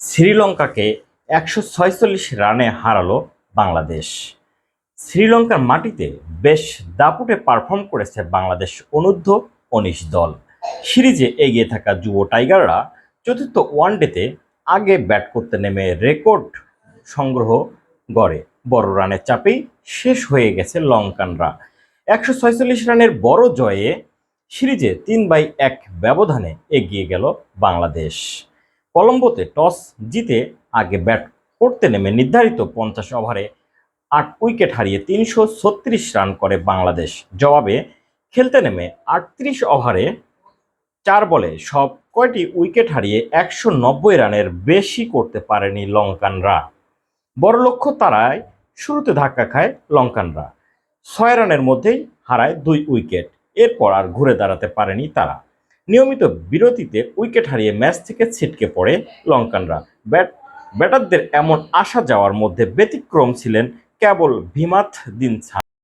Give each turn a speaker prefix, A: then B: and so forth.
A: শ্রীলঙ্কাকে একশো ছয়চল্লিশ রানে হারালো বাংলাদেশ। শ্রীলঙ্কার মাটিতে বেশ দাপুটে পারফর্ম করেছে বাংলাদেশ অনূর্ধ্ব উনিশ দল। সিরিজে এগিয়ে থাকা যুব টাইগাররা চতুর্থ ওয়ানডেতে আগে ব্যাট করতে নেমে রেকর্ড সংগ্রহ গড়ে। বড় রানের চাপেই শেষ হয়ে গেছে লঙ্কানরা। একশো ছয়চল্লিশ রানের বড় জয়ে সিরিজে তিন বাই এক ব্যবধানে এগিয়ে গেল বাংলাদেশ। কলম্বোতে টস জিতে আগে ব্যাট করতে নেমে নির্ধারিত পঞ্চাশ ওভারে আট উইকেট হারিয়ে তিনশো ছত্রিশ রান করে বাংলাদেশ। জবাবে খেলতে নেমে আটত্রিশ ওভারে চার বলে সব কয়টি উইকেট হারিয়ে একশো নব্বই রানের বেশি করতে পারেনি লঙ্কানরা। বড় লক্ষ্য তারায় শুরুতে ধাক্কা খায় লঙ্কানরা। ছয় রানের মধ্যেই হারায় দুই উইকেট। এরপর আর ঘুরে দাঁড়াতে পারেনি তারা। নিয়মিত বিরতিতে উইকেট হারিয়ে ম্যাচ থেকে ছিটকে পড়ে লঙ্কানরা। ব্যাট, ব্যাটারদের এমন আসা যাওয়ার মধ্যে ব্যতিক্রম ছিলেন কেবল ভিমাথ দিন